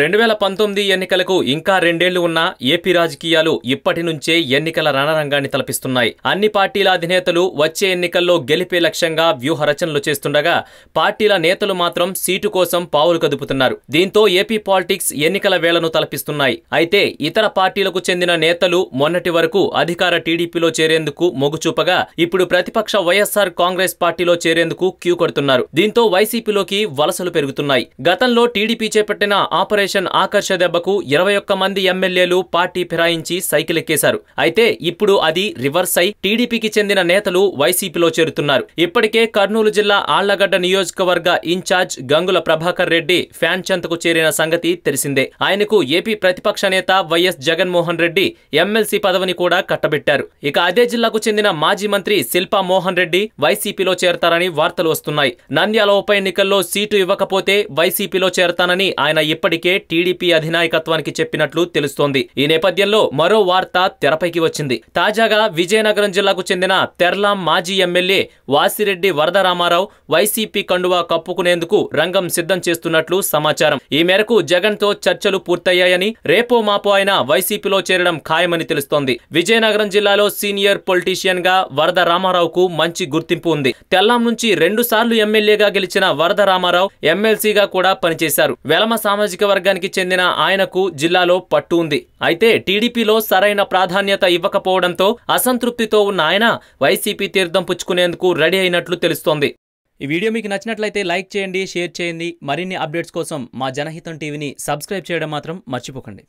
రెండు వేల పంతొమ్మిది ఎన్నికలకు ఇంకా రెండేళ్ళు ఉన్నా ఏపీ రాజకీయాలు ఇప్పటి నుంచే ఎన్నికల రణరంగాన్ని తలపిస్తున్నాయి. అన్ని పార్టీల అధినేతలు వచ్చే ఎన్నికల్లో గెలిపే లక్ష్యంగా వ్యూహ రచనలు చేస్తుండగా పార్టీల నేతలు మాత్రం సీటు కోసం పావులు కదుపుతున్నారు. దీంతో ఏపీ పాలిటిక్స్ ఎన్నికల వేళను తలపిస్తున్నాయి. అయితే ఇతర పార్టీలకు చెందిన నేతలు మొన్నటి వరకు అధికార టీడీపీలో చేరేందుకు మొగ్గు చూపగా ఇప్పుడు ప్రతిపక్ష వైఎస్ఆర్ కాంగ్రెస్ పార్టీలో చేరేందుకు క్యూ కొడుతున్నారు. దీంతో వైసీపీలోకి వలసలు పెరుగుతున్నాయి. గతంలో టీడీపీ చేపట్టిన ఆపరేషన్ ఆపరేషన్ ఆకర్ష దెబ్బకు ఇరవై ఒక్క మంది ఎమ్మెల్యేలు పార్టీ ఫిరాయించి సైకిల్ ఎక్కేశారు అయితే ఇప్పుడు అది రివర్స్ అయి టీడీపీకి చెందిన నేతలు వైసీపీలో చేరుతున్నారు. ఇప్పటికే కర్నూలు జిల్లా ఆళ్ళగడ్డ నియోజకవర్గ ఇన్ఛార్జ్ గంగుల ప్రభాకర్ రెడ్డి ఫ్యాన్ చెంతకు చేరిన సంగతి తెలిసిందే. ఆయనకు ఏపీ ప్రతిపక్ష నేత వైఎస్ జగన్మోహన్ రెడ్డి ఎమ్మెల్సీ పదవిని కూడా కట్టబెట్టారు. ఇక అదే జిల్లాకు చెందిన మాజీ మంత్రి శిల్పా మోహన్ రెడ్డి వైసీపీలో చేరతారని వార్తలు వస్తున్నాయి. నంద్యాల ఉప ఎన్నికల్లో సీటు ఇవ్వకపోతే వైసీపీలో చేరతానని ఆయన ఇప్పటికే టీడీపీ అధినాయకత్వానికి చెప్పినట్లు తెలుస్తోంది. ఈ నేపథ్యంలో మరో వార్త తెరపైకి వచ్చింది. తాజాగా విజయనగరం జిల్లాకు చెందిన తెర్లాం మాజీ ఎమ్మెల్యే వాసిరెడ్డి వరదరామారావు వైసీపీ కండువా కప్పుకునేందుకు రంగం సిద్ధం చేస్తున్నట్లు సమాచారం. ఈ మేరకు జగన్తో చర్చలు పూర్తయ్యాయని రేపో మాపో ఆయన వైసీపీలో చేరడం ఖాయమని తెలుస్తోంది. విజయనగరం జిల్లాలో సీనియర్ పొలిటీషియన్గా వరద రామారావుకు మంచి గుర్తింపు ఉంది. తెల్లాం నుంచి రెండు సార్లు ఎమ్మెల్యేగా గెలిచిన వరద రామారావు ఎమ్మెల్సీగా కూడా పనిచేశారు. వెలమ సామాజిక వర్గానికి చెందిన ఆయనకు జిల్లాలో పట్టు ఉంది. అయితే టీడీపీలో సరైన ప్రాధాన్యత ఇవ్వకపోవడంతో అసంతృప్తితో ఉన్న ఆయన వైసీపీ తీర్థం పుచ్చుకునేందుకు రెడీ అయినట్లు తెలుస్తోంది. ఈ వీడియో మీకు నచ్చినట్లయితే లైక్ చేయండి షేర్ చేయండి. మరిన్ని అప్డేట్స్ కోసం మా జనహితం టీవీని సబ్స్క్రైబ్ చేయడం మాత్రం మర్చిపోకండి.